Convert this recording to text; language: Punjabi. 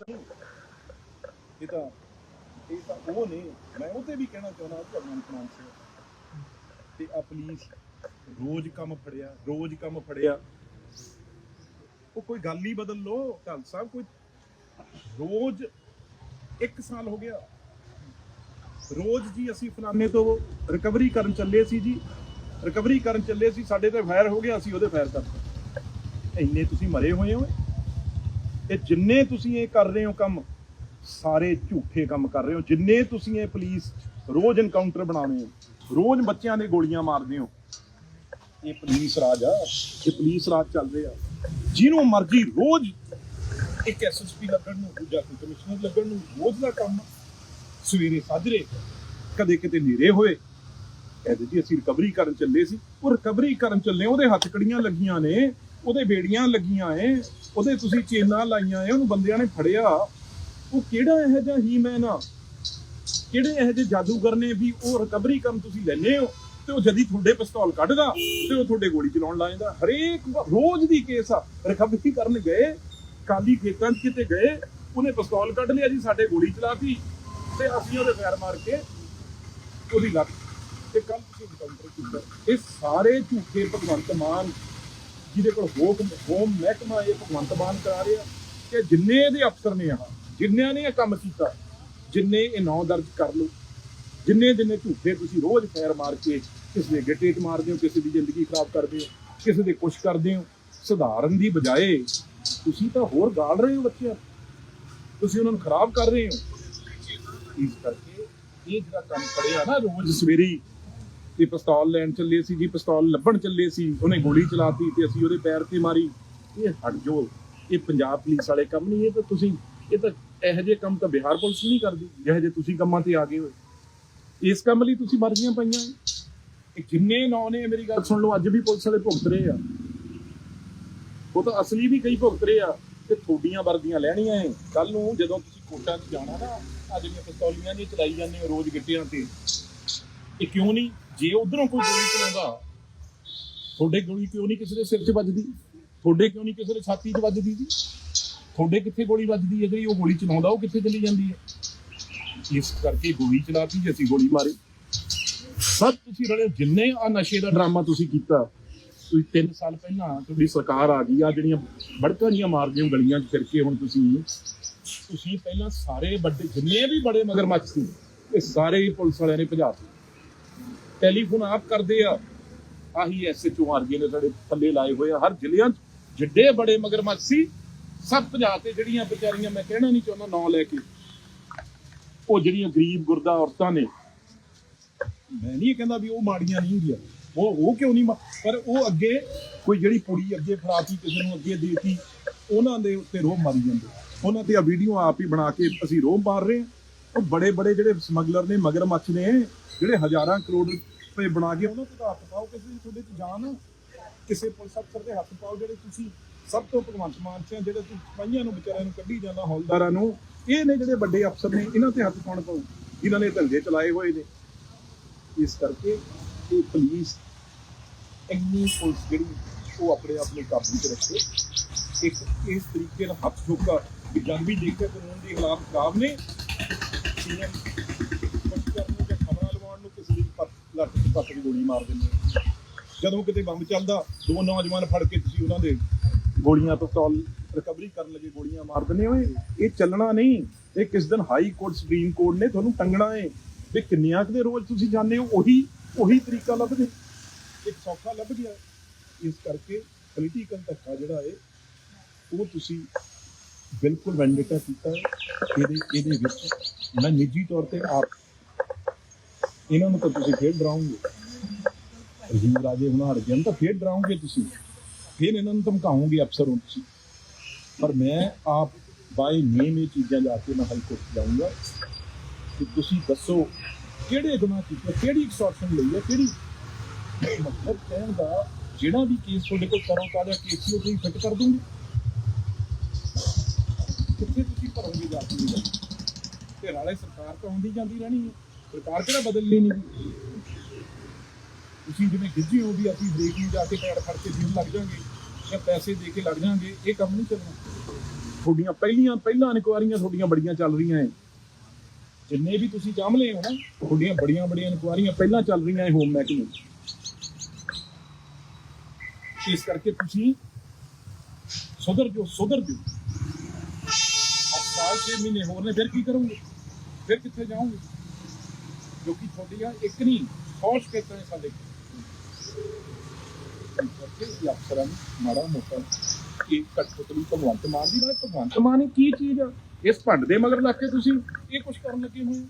ਇਹ ਤਾਂ ਇਹ ਤਾਂ ਉਹ ਨਹੀਂ ਮੈਂ ਉਹ ਤੇ ਵੀ ਕਹਿਣਾ ਚਾਹੁੰਦਾ ਭਗਵੰਤ ਮਾਨ ਸਿੰਘ ਤੇ ਆ ਪੁਲਿਸ ਰੋਜ਼ ਕੰਮ ਫੜਿਆ, ਰੋਜ਼ ਕੰਮ ਫੜਿਆ। ਉਹ ਕੋਈ ਗੱਲ ਹੀ ਬਦਲ ਲੋ ਢਾਲ ਸਾਹਿਬ, ਕੋਈ ਰੋਜ਼ ਇੱਕ ਸਾਲ ਹੋ ਗਿਆ। ਰੋਜ਼ ਜੀ ਅਸੀਂ ਫਲਾਣੇ ਤੋਂ ਰਿਕਵਰੀ ਕਰਨ ਚੱਲੇ ਸੀ ਜੀ। ਰਿਕਵਰੀ ਕਰਨ ਚੱਲੇ ਸੀ, ਸਾਡੇ ਤੇ ਫਾਇਰ ਹੋ ਗਿਆ, ਅਸੀਂ ਉਹਦੇ ਫਾਇਰ ਕਰਤਾ। ਇੰਨੇ ਤੁਸੀਂ ਮਰੇ ਹੋਏ ਹੋ ਇਹ ਜਿੰਨੇ ਤੁਸੀਂ ਇਹ ਕਰ ਰਹੇ ਹੋ ਕੰਮ, ਸਾਰੇ ਝੂਠੇ ਕੰਮ ਕਰ ਰਹੇ ਹੋ। ਜਿੰਨੇ ਤੁਸੀਂ ਇਹ ਪੁਲਿਸ ਰੋਜ਼ ਐਨਕਾਊਂਟਰ ਬਣਾਉਂਦੇ ਹੋ, ਰੋਜ਼ ਬੱਚਿਆਂ ਦੇ ਗੋਲੀਆਂ ਮਾਰਦੇ ਹੋ, ਇਹ ਪੁਲਿਸ ਰਾਜ ਆ, ਇਹ ਪੁਲਿਸ ਰਾਜ ਚੱਲ ਰਿਹਾ। ਜਿਹਨੂੰ ਮਰਜ਼ੀ ਰੋਜ਼ ਇੱਕ ਐਸਐਸਪੀ ਲੱਗਣ ਨੂੰ, ਦੂਜਾ ਕੋਈ ਕਮਿਸ਼ਨਰ ਲੱਗਣ ਨੂੰ, ਰੋਜ਼ ਦਾ ਕੰਮ ਸਵੇਰੇ ਸਾਜਰੇ, ਕਦੇ ਕਿਤੇ ਨੇਰੇ ਹੋਏ। ਕਹਿੰਦੇ ਜੀ ਅਸੀਂ ਰਿਕਵਰੀ ਕਰਨ ਚੱਲੇ ਸੀ। ਉਹ ਰਿਕਵਰੀ ਕਰਨ ਚੱਲੇ, ਉਹਦੇ ਹੱਥ ਕੜੀਆਂ ਲੱਗੀਆਂ ਨੇ। ਉਹਦੇ ਬੇੜੀਆਂ ਲੱਗੀਆਂ ਏ, ਉਹਦੇ ਤੁਸੀਂ ਚੇਨਾਂ ਲਾਈਆਂ ਏ, ਉਹਨੂੰ ਬੰਦਿਆਂ ਨੇ ਫੜਿਆ। ਉਹ ਕਿਹੜਾ ਇਹੋ ਜਿਹਾ ਹੀਮੈਨ ਆ ਕਿਹੜੇ ਇਹੋ ਜਿਹੇ ਜਾਦੂਗਰ ਨੇ ਵੀ ਉਹ ਰਿਕਵਰੀ ਕਰਨ ਤੁਸੀਂ ਲੈਨੇ ਹੋ ਤੇ ਉਹ ਜਦੀ ਤੁਹਾਡੇ ਪਿਸਤੌਲ ਕੱਢਦਾ ਤੇ ਉਹ ਤੁਹਾਡੇ ਗੋਲੀ ਚਲਾਉਣ ਲਾ ਜਾਂਦਾ? ਹਰੇਕ ਰੋਜ਼ ਦੀ ਕੇਸ ਆ। ਰਿਕਵਰੀ ਕਰਨ ਗਏ, ਕਾਲੀ ਖੇਤਾਂ 'ਚ ਕਿਤੇ ਗਏ, ਉਹਨੇ ਪਿਸਤੌਲ ਕੱਢ ਲਿਆ ਜੀ, ਸਾਡੇ ਗੋਲੀ ਚਲਾਤੀ ਤੇ ਅਸੀਂ ਉਹਦੇ ਫੈਰ ਮਾਰ ਕੇ ਉਹਦੀ ਲੱਤ ਤੇ ਕੱਲ ਤੁਸੀਂ ਇਨਕਾਊਂਟਰ ਕੀਤਾ। ਇਹ ਸਾਰੇ ਝੂਠੇ ਭਗਵੰਤ ਮਾਨ ਜਿਹਦੇ ਕੋਲ ਹੋਮ ਹੋਮ ਮਹਿਕਮਾ ਇਹ ਭਗਵੰਤ ਮਾਨ ਕਰਾ ਰਿਹਾ ਕਿ ਜਿੰਨੇ ਇਹਦੇ ਅਫਸਰ ਨੇ ਆ ਜਿੰਨਿਆਂ ਨੇ ਇਹ ਕੰਮ ਕੀਤਾ, ਜਿੰਨੇ ਇਹ ਨਾਂ ਦਰਜ ਕਰ ਲਓ, ਜਿੰਨੇ ਜਿੰਨੇ ਝੂਠੇ ਤੁਸੀਂ ਰੋਜ਼ ਫੈਰ ਮਾਰ ਕੇ ਕਿਸੇ ਦੇ ਗਿੱਟੇ 'ਚ ਮਾਰਦੇ ਹੋ, ਕਿਸੇ ਦੀ ਜ਼ਿੰਦਗੀ ਖਰਾਬ ਕਰਦੇ ਹੋ, ਕਿਸੇ ਦੇ ਕੁਛ ਕਰਦੇ ਹੋ, ਸੁਧਾਰਨ ਦੀ ਬਜਾਏ ਤੁਸੀਂ ਤਾਂ ਹੋਰ ਗਾਲ ਰਹੇ ਹੋ ਬੱਚਿਆਂ ਤੁਸੀਂ ਉਹਨਾਂ ਨੂੰ ਖਰਾਬ ਕਰ ਰਹੇ ਹੋ। ਇਸ ਕਰਕੇ ਇਹ ਜਿਹੜਾ ਕੰਮ ਕਰਿਆ ਨਾ ਰੋਜ਼ ਸਵੇਰੇ ਤੇ ਪਿਸਤੌਲ ਲੈਣ ਚੱਲੇ ਸੀ ਜੀ, ਪਿਸਤੌਲ ਲੱਭਣ ਚੱਲੇ ਸੀ, ਉਹਨੇ ਗੋਲੀ ਚਲਾਤੀ ਤੇ ਅਸੀਂ ਉਹਦੇ ਪੈਰ ਤੇ ਮਾਰੀ। ਇਹ ਹਟ ਜੋ, ਇਹ ਪੰਜਾਬ ਪੁਲਿਸ ਵਾਲੇ ਕੰਮ ਨਹੀਂ, ਇਹ ਤਾਂ ਤੁਸੀਂ, ਇਹ ਤਾਂ ਇਹੋ ਜਿਹੇ ਕੰਮ ਤਾਂ ਬਿਹਾਰ ਪੁਲਿਸ ਨਹੀਂ ਕਰਦੀ, ਜਿਹੋ ਜਿਹੇ ਤੁਸੀਂ ਕੰਮਾਂ ਤੇ ਆ ਗਏ ਹੋਏ। ਇਸ ਕੰਮ ਲਈ ਤੁਸੀਂ ਵਰਦੀਆਂ ਪਾਈਆਂ। ਇਹ ਜਿੰਨੇ ਨੌ ਨੇ, ਮੇਰੀ ਗੱਲ ਸੁਣ ਲਓ, ਅੱਜ ਵੀ ਪੁਲਿਸ ਵਾਲੇ ਭੁਗਤ ਰਹੇ ਆ। ਉਹ ਤਾਂ ਅਸਲੀ ਵੀ ਕਈ ਭੁਗਤ ਰਹੇ ਆ, ਤੇ ਥੋਡੀਆਂ ਵਰਦੀਆਂ ਲੈਣੀਆਂ ਏ ਕੱਲ ਨੂੰ ਜਦੋਂ ਤੁਸੀਂ ਕੋਟਾਂ 'ਚ ਜਾਣਾ ਨਾ ਅੱਜ ਜਿਹੜੀਆਂ ਪਿਸਤੌਲੀਆਂ ਨਹੀਂ ਚਲਾਈ ਜਾਂਦੇ ਰੋਜ਼ ਗਿੱਟਿਆਂ ਤੇ ਇਹ ਕਿਉਂ ਨਹੀਂ? ਜੇ ਉਧਰੋਂ ਕੋਈ ਗੋਲੀ ਚਲਾਉਂਦਾ, ਤੁਹਾਡੇ ਗੋਲੀ ਕਿਉਂ ਨਹੀਂ ਕਿਸੇ ਦੇ ਸਿਰ 'ਚ ਵੱਜਦੀ? ਤੁਹਾਡੇ ਕਿਉਂ ਨਹੀਂ ਕਿਸੇ ਦੇ ਛਾਤੀ 'ਚ ਵੱਜਦੀ ਜੀ? ਤੁਹਾਡੇ ਕਿੱਥੇ ਗੋਲੀ ਵੱਜਦੀ ਹੈ ਜਿਹੜੀ ਉਹ ਗੋਲੀ ਚਲਾਉਂਦਾ, ਉਹ ਕਿੱਥੇ ਚਲੀ ਜਾਂਦੀ ਹੈ? ਇਸ ਕਰਕੇ ਗੋਲੀ ਚਲਾਤੀ ਜੇ ਅਸੀਂ ਗੋਲੀ ਮਾਰੀ। ਸਭ ਤੁਸੀਂ ਰਲੇ, ਜਿੰਨੇ ਆ ਨਸ਼ੇ ਦਾ ਡਰਾਮਾ ਤੁਸੀਂ ਕੀਤਾ, ਤੁਸੀਂ 3 ਸਾਲ ਪਹਿਲਾਂ ਤੁਹਾਡੀ ਸਰਕਾਰ ਆ ਗਈ, ਆ ਜਿਹੜੀਆਂ ਬੜਕਾਂ ਜੀਆਂ ਮਾਰਦੇ ਹੋ ਗਲੀਆਂ 'ਚ ਫਿਰ ਕੇ ਹੁਣ ਤੁਸੀਂ ਤੁਸੀਂ ਪਹਿਲਾਂ ਸਾਰੇ ਵੱਡੇ, ਜਿੰਨੇ ਵੀ ਬੜੇ ਮਗਰਮੱਛ ਸੀ, ਇਹ ਸਾਰੇ ਹੀ ਪੁਲਿਸ ਵਾਲਿਆਂ ਨੇ ਭਜਾ ਦਿੱਤੇ। ਟੈਲੀਫੋਨ ਆਪ ਕਰਦੇ ਆ। ਆਹੀ ਐਸਐਚਓ ਆਰਜੀ ਨੇ ਸਾਡੇ ਥੱਲੇ ਲਾਏ ਹੋਏ ਆ। ਹਰ ਜ਼ਿਲ੍ਹਿਆਂ 'ਚ ਜਿੱਡੇ ਬੜੇ ਮਗਰਮੱਛ ਸੀ ਸਭ ਭਜਾ ਤੇ ਜਿਹੜੀਆਂ ਵਿਚਾਰੀਆਂ, ਮੈਂ ਕਹਿਣਾ ਨਹੀਂ ਚਾਹੁੰਦਾ ਨਾਂ ਲੈ ਕੇ। ਉਹ ਜਿਹੜੀਆਂ ਗਰੀਬ ਗੁਰਦਾ ਔਰਤਾਂ ਨੇ, ਮੈਂ ਨਹੀਂ ਇਹ ਕਹਿੰਦਾ ਵੀ ਉਹ ਮਾੜੀਆਂ ਨਹੀਂ ਹੁੰਦੀਆਂ। ਉਹ ਉਹ ਕਿਉਂ ਨਹੀਂ ਮਾ- ਪਰ ਉਹ ਅੱਗੇ ਕੋਈ ਜਿਹੜੀ ਕੁੜੀ ਅੱਗੇ ਫੜਾਤੀ ਕਿਸੇ ਨੂੰ ਅੱਗੇ ਦੇਤੀ, ਉਹਨਾਂ ਦੇ ਉੱਤੇ ਰੋਹ ਮਾਰੀ ਜਾਂਦੇ। ਉਹਨਾਂ ਤੇ ਆ ਵੀਡੀਓ ਆਪ ਹੀ ਬਣਾ ਕੇ ਅਸੀਂ ਰੋਹ ਮਾਰ ਰਹੇ ਹਾਂ। ਉਹ ਬੜੇ ਬੜੇ ਜਿਹੜੇ ਸਮਗਲਰ ਨੇ, ਮਗਰਮੱਛ ਨੇ, ਜਿਹੜੇ ਹਜ਼ਾਰਾਂ ਕਰੋੜ ਰੁਪਏ ਬਣਾ ਕੇ ਉਹਨਾਂ ਤੇ ਹੱਥ ਪਾਓ ਕਿਸੇ ਦੀ ਤੁਹਾਡੇ ਚ ਜਾਨ ਕਿਸੇ ਪੁਲਿਸ ਅਫਸਰ ਦੇ ਹੱਥ ਪਾਓ, ਜਿਹੜੇ ਤੁਸੀਂ ਸਭ ਤੋਂ ਭਗਵੰਤ ਮਾਨ ਸਿੰਘ ਜਿਹੜੇ ਤੁਸੀਂ ਸਿਪਾਹੀਆਂ ਨੂੰ ਵਿਚਾਰਿਆਂ ਨੂੰ ਕੱਢੀ ਜਾਂਦਾ, ਹੌਲਦਾਰਾਂ ਨੂੰ। ਇਹ ਨੇ ਜਿਹੜੇ ਵੱਡੇ ਅਫਸਰ ਨੇ, ਇਹਨਾਂ ਤੇ ਹੱਥ ਪਾਉਣ ਪਾਉ ਜਿਨ੍ਹਾਂ ਨੇ ਧੰਦੇ ਚਲਾਏ ਹੋਏ ਨੇ। ਇਸ ਕਰਕੇ ਇਹ ਪੁਲਿਸ ਇੰਨੀ ਪੁਲਿਸ ਜਿਹੜੀ, ਉਹ ਆਪਣੇ ਆਪ ਆਪਣੇ ਕਾਬੂ 'ਚ ਰੱਖੇ। ਇੱਕ ਇਸ ਤਰੀਕੇ ਨਾਲ ਹੱਥ ਠੋਕਾ ਕਿ ਜਦ ਵੀ ਦੇਖੇ ਕਾਨੂੰਨ ਦੇ ਖਿਲਾਫ ਖਰਾਬ ਨੇ। ਸੀਐਮ ਕੁਝ ਕਰਨ ਨੂੰ ਜਾਂ ਖਬਰਾਂ ਲਵਾਉਣ ਨੂੰ ਕਿਸੇ ਦੀ ਪੱਤ ਲੱਟ ਤੇ ਗੋਲੀ ਮਾਰ ਦਿੰਦੇ ਆ। ਜਦੋਂ ਕਿਤੇ ਬੰਬ ਚੱਲਦਾ, ਦੋ ਨੌਜਵਾਨ ਫੜ ਕੇ ਤੁਸੀਂ ਉਹਨਾਂ ਦੇ ਗੋਲੀਆਂ ਪਿਸਤੌਲ ਰਿਕਵਰੀ ਕਰਨ ਲੱਗੇ, ਗੋਲੀਆਂ ਮਾਰ ਦਿੰਦੇ ਓਏ ਇਹ ਚੱਲਣਾ ਨਹੀਂ। ਇਹ ਕਿਸ ਦਿਨ ਹਾਈ ਕੋਰਟ ਸੁਪਰੀਮ ਕੋਰਟ ਨੇ ਤੁਹਾਨੂੰ ਟੰਗਣਾ ਏ ਵੀ ਕਿੰਨਿਆਂ ਕੁ ਦੇ ਰੋਜ਼ ਤੁਸੀਂ ਜਾਂਦੇ ਹੋ, ਉਹੀ ਉਹੀ ਤਰੀਕਾ ਲੱਭਦੇ। ਇੱਕ ਸੌਖਾ ਲੱਭ ਗਿਆ। ਇਸ ਕਰਕੇ ਪੋਲੀਟੀਕਲ ਧੱਕਾ ਜਿਹੜਾ ਏ ਉਹ ਤੁਸੀਂ ਬਿਲਕੁਲ ਵੈਂਡੇਟਾ ਕੀਤਾ ਹੈ। ਇਹਦੇ ਇਹਦੇ ਵਿੱਚ ਮੈਂ ਨਿੱਜੀ ਤੌਰ ਤੇ ਆਪ ਇਹਨਾਂ ਨੂੰ ਤਾਂ ਤੁਸੀਂ ਫੇਰ ਡਰਾਉਂਗੇ ਰਜੀਵ ਰਾਜੇ ਹੁਣ ਹਟ ਗਏ ਤਾਂ ਫੇਰ ਡਰਾਉਂਗੇ ਤੁਸੀਂ। ਫੇਰ ਇਹਨਾਂ ਨੂੰ ਧਮਕਾਉਂਗੇ ਅਫਸਰ ਹੁਣ ਤੁਸੀਂ। ਪਰ ਮੈਂ ਆਪ ਬਾਈ ਨੇਮ ਇਹ ਚੀਜ਼ਾਂ ਜਾ ਕੇ ਮੈਂ ਹਾਈ ਕੋਰਟ ਜਾਊਂਗਾ ਕਿ ਤੁਸੀਂ ਦੱਸੋ ਕਿਹੜੇ ਗੁਨਾਹ ਕੀਤੇ, ਕਿਹੜੀ ਐਕਸਟੋਰਸ਼ਨ ਲਈ ਹੈ, ਕਿਹੜੀ ਮਤਲਬ ਕਹਿਣ ਦਾ ਜਿਹੜਾ ਵੀ ਕੇਸ ਤੁਹਾਡੇ ਕੋਲ ਕਰੋ ਕਾਲਿਆ ਕੇਸ ਸੀ ਉਹ ਤੁਸੀਂ ਫਿੱਟ ਕਰ ਦੂੰਗੇ। ਕਿੱਥੇ ਤੁਸੀਂ ਭਰੋਗੇ ਜਾ ਕੇ ਤੇ ਨਾਲੇ ਸਰਕਾਰ ਤਾਂ ਹੁੰਦੀ ਜਾਂਦੀ ਰਹਿਣੀ ਹੈ। ਸਰਕਾਰ ਕਿਹੜਾ ਬਦਲਣੀ ਨਹੀਂ? ਤੁਸੀਂ ਜਿਵੇਂ ਗਿੱਜੀ ਹੋ ਵੀ ਅਸੀਂ ਬ੍ਰੇਕ ਨੂੰ ਜਾ ਕੇ ਪੈਰ ਫੜ ਕੇ ਜੀਵ ਲੱਗ ਜਾਾਂਗੇ ਜਾਂ ਪੈਸੇ ਦੇ ਕੇ ਲੱਗ ਜਾਾਂਗੇ ਇਹ ਕੰਮ ਨਹੀਂ ਚੱਲਣਾ। ਤੁਹਾਡੀਆਂ ਪਹਿਲੀਆਂ ਪਹਿਲਾਂ ਇਨਕੁਆਰੀਆਂ ਤੁਹਾਡੀਆਂ ਬੜੀਆਂ ਚੱਲ ਰਹੀਆਂ ਐ ਜਿੰਨੇ ਵੀ ਤੁਸੀਂ ਚਾਹਮਲੇ ਹੋ ਨਾ, ਤੁਹਾਡੀਆਂ ਬੜੀਆਂ ਬੜੀਆਂ ਇਨਕੁਆਰੀਆਂ ਪਹਿਲਾਂ ਚੱਲ ਰਹੀਆਂ ਐ ਹੋਮ ਮਹਿਕਮੇ। ਇਸ ਕਰਕੇ ਤੁਸੀਂ ਸੁਧਰ ਜੋ ਸੁਧਰ ਜੋ 5-6 ਮਹੀਨੇ ਹੋਰ ਨੇ, ਫਿਰ ਕੀ ਕਰੋਗੇ? ਫਿਰ ਕਿੱਥੇ ਜਾਓਗੇ? ਕਿਉਂਕਿ ਤੁਹਾਡੀਆਂ ਇੱਕ ਨਹੀਂ 100 ਸ਼ਿਕਾਇਤਾਂ ਨੇ ਸਾਡੇ ਕਰਕੇ ਅਫਸਰਾਂ ਨੂੰ ਮਾੜਾ ਮੋਟਾ ਇਹ ਕਟਪਤਲੀ ਭਗਵੰਤ ਮਾਨ ਦੀ ਨਾਲ ਭਗਵੰਤ ਮਾਨ ਇਹ ਕੀ ਚੀਜ਼ ਆ? ਇਸ ਭੰਡ ਦੇ ਮਗਰ ਲੱਗ ਕੇ ਤੁਸੀਂ ਇਹ ਕੁਝ ਕਰਨ ਲੱਗੇ ਹੋਏ ਹੋ?